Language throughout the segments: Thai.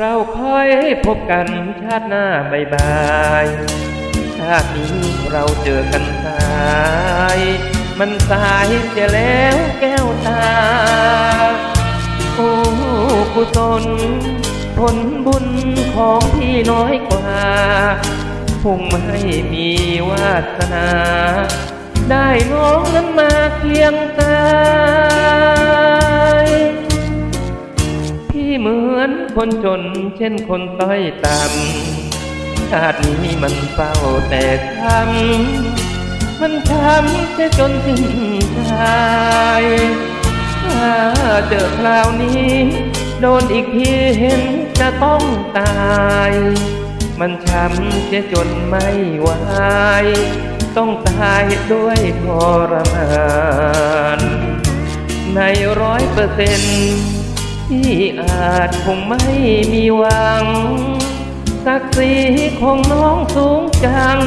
เราค่อยพบกันชาติหน้าบายบายชาตินี้เราเจอกันสาย มันสายเสียแล้วแก้วตา โอ้กุศลผลบุญของพี่น้อยกว่าคงไม่มีวาสนา ได้น้องนั้นมาเคียงกาย เหมือนคนจน เช่นคนต้อยต่ำชาตินี้มันเฝ้าแต่ช้ำมันช้ำจะจนสิ้นใจถ้าเจอคราวนี้ โดนอีกทีเห็นจะต้องตาย มันช้ำเสียจนไม่ไหวต้องตายด้วยทรมานในร้อยเปอร์เซ็นต์ ที่อาจคงไม่มีหวังศักดิ์ศรีของน้องสูงจัง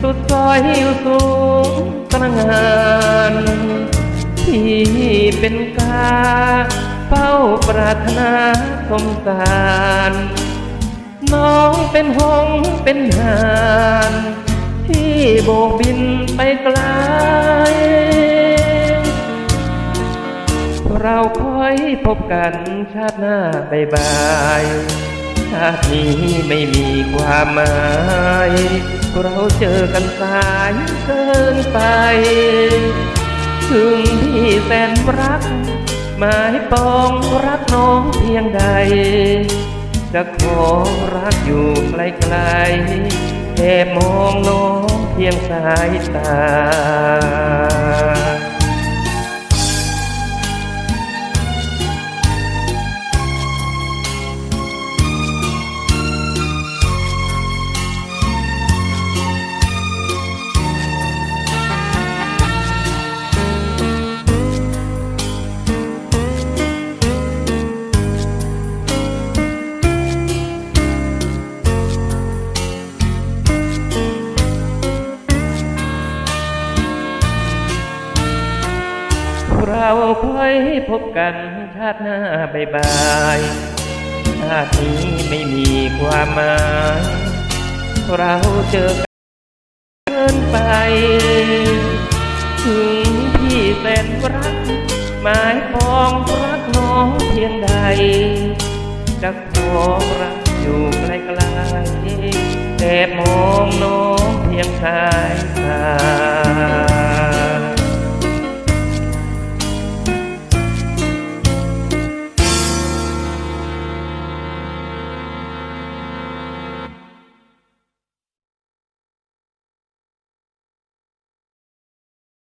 สุดซอยอยู่สูงตระหงานที่เป็นกาเฝ้าปรารถนาสมสารน้องเป็นหงเป็นหาน ที่โบกบินไปไกล เราค่อยพบกันชาติหน้าบายบายชาตินี้ไม่มีความหมาย เราเจอกันสายเกินไป ถึงพี่แสนรัก หมายปองรักน้องเพียงใด จะขอรักอยู่ไกลๆแค่มองน้องเพียงสายตา เราค่อยพบกันชาติหน้าบายบายชาตินี้ไม่มีความหมาย เราเจอกันเกินไปถึงพี่แสนรัก หมายปองรักน้องเพียงใดจะขอรักอยู่ไกลๆแต่มองน้องเพียงสายตา